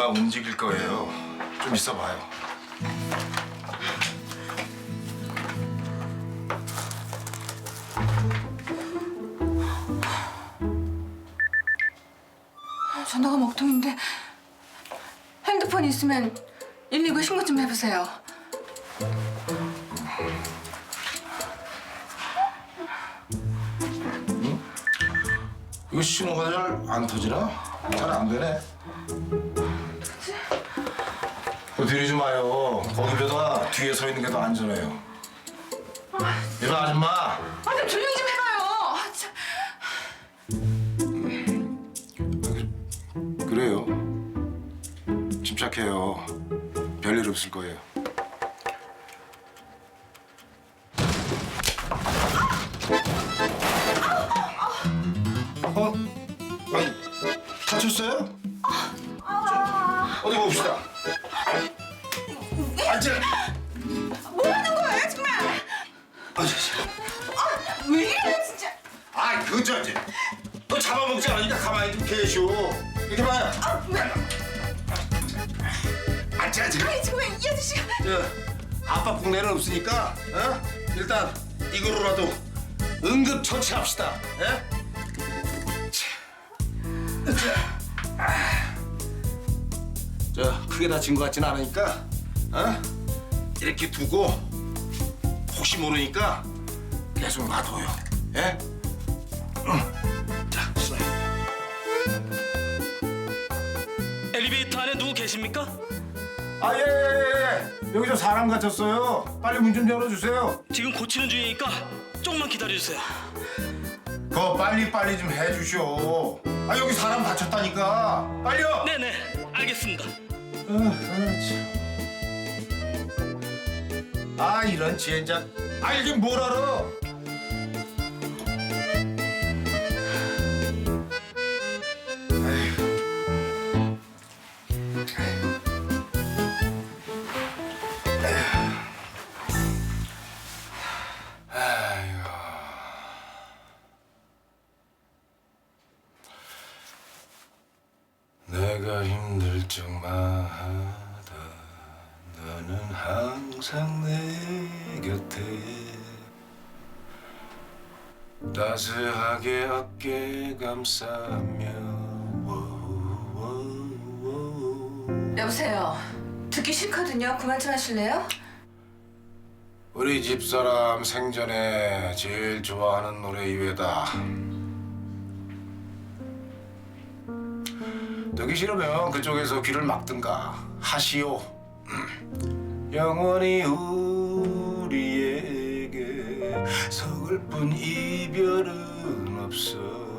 금방 움직일 거예요. 좀 있어봐요. 전화가 먹통인데 핸드폰 있으면 119 신고 좀 해보세요. 이거 신호가 잘 안 터지나? 잘 안 되네. 그 들이지 마요. 거기보다 뒤에 서 있는 게 더 안전해요. 이봐 아줌마. 아, 좀 조용히 좀 해봐요. 아, 참. 그래요. 침착해요. 별일 없을 거예요. 어? 아니, 다쳤어요? 자, 어디 봅시다. 앉아. 뭐 하는 거예요, 정말? 아. 아, 왜 이래요, 진짜? 아, 그 저지. 너 잡아먹지 않으니까 가만히 좀 계시오. 이렇게 봐요. 아, 왜? 앉아, 앉아. 아니, 정말 이 아저씨가. 저 아빠 국내는 없으니까 어? 일단 이거로라도 응급 처치합시다. 예? 자, 자, 아. 저 크게 다친 것 같진 않으니까 어? 이렇게 두고 혹시 모르니까 계속 놔둬요. 예? 응. 자, 수고해. 엘리베이터 안에 누구 계십니까? 아, 예, 예, 예. 여기 저 사람 갇혔어요. 빨리 문 좀 열어주세요. 지금 고치는 중이니까 조금만 기다려주세요. 그거 빨리 빨리 좀 해주쇼. 아 여기 사람 다쳤다니까. 빨리요. 네네, 알겠습니다. 아, 아, 참. 아 이런 지엔장. 아 이게 뭘 알아? 내가 힘들 너는 항상 내 곁에 따스하게 어깨 감싸며. 여보세요. 듣기 싫거든요. 그만 좀 하실래요? 우리 집사람 생전에 제일 좋아하는 노래 이외다 듣기 싫으면 그쪽에서 귀를 막든가 하시오 음. 영원히 우리에게 서글픈 이별은 없어